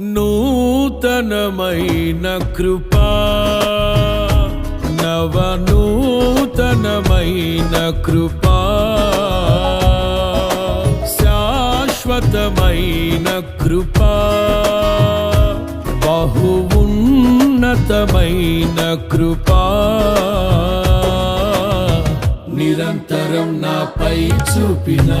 నూతనమైన కృపా నవనూతనమైన కృపా శాశ్వతమైన కృపా బహు ఉన్నతమైన కృపా. నిరంతరం నాపై చూపినా.